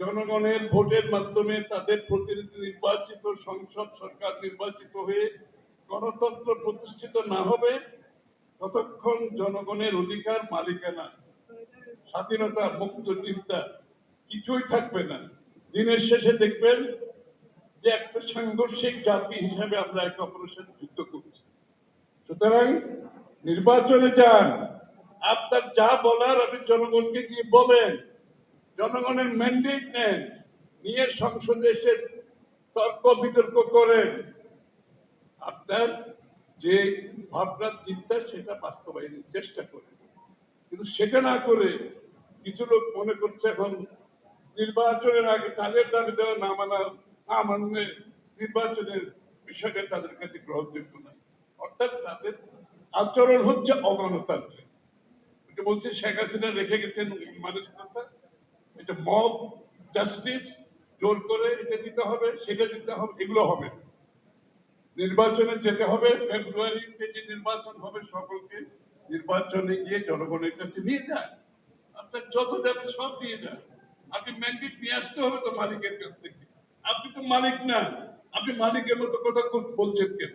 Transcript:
জনগণের ভোটের মাধ্যমে তাদের প্রতিনিধি নির্বাচিত, সংসদ সরকার নির্বাচিত হয়ে গণতন্ত্র প্রতিষ্ঠিত না হবে, ততক্ষণ জনগণের অধিকার মালিকানা, স্বাধীনতা, মুক্ত চিন্তা কিছুই থাকবে না। দিনের শেষে দেখবেন যে একটা সাংঘর্ষিক জাতি হিসাবে আমরা একে অপরের সাথে যুদ্ধ করছি। সুতরাং নির্বাচনে যান, আপনার যা বলার আপনি জনগণকে গিয়ে বলেন। জনগণের ম্যান্ডেট নেন, নিয়ে সংসদে এসে তর্ক বিতর্ক করেন। আপনার যে ভাবনা, চিন্তা, সেটা বাস্তবায়নের চেষ্টা করেন। কিন্তু সেটা না করে কিছু লোক মনে করছে এখন নির্বাচনের আগে তাদের দাবি দেওয়া না মানা, না মানলে নির্বাচনের বিষয়টা তাদের কাছে গ্রহণযোগ্য না। অর্থাৎ তাদের আচরণ হচ্ছে অগণতান্ত্রিক। বলছে, শেখ হাসিনা রেখে গেছেন মানসিকতা এটা মব জাস্টিস জোর করে এটা দিতে হবে, সেটা দিতে হবে, এগুলো হবে। নির্বাচনে যেতে হবে ফেব্রুয়ারিতে যে নির্বাচন হবে সকলকে, নির্বাচনে গিয়ে জনগণের কাছে নিয়ে যান আপনার যত যাবে সব দিয়ে যান আপনি ম্যান্ডেট নিয়ে আসতে হবে তো মালিকের কাছ থেকে। আপনি তো মালিক না। আপনি মালিকের মতো কথা বলছেন কেন?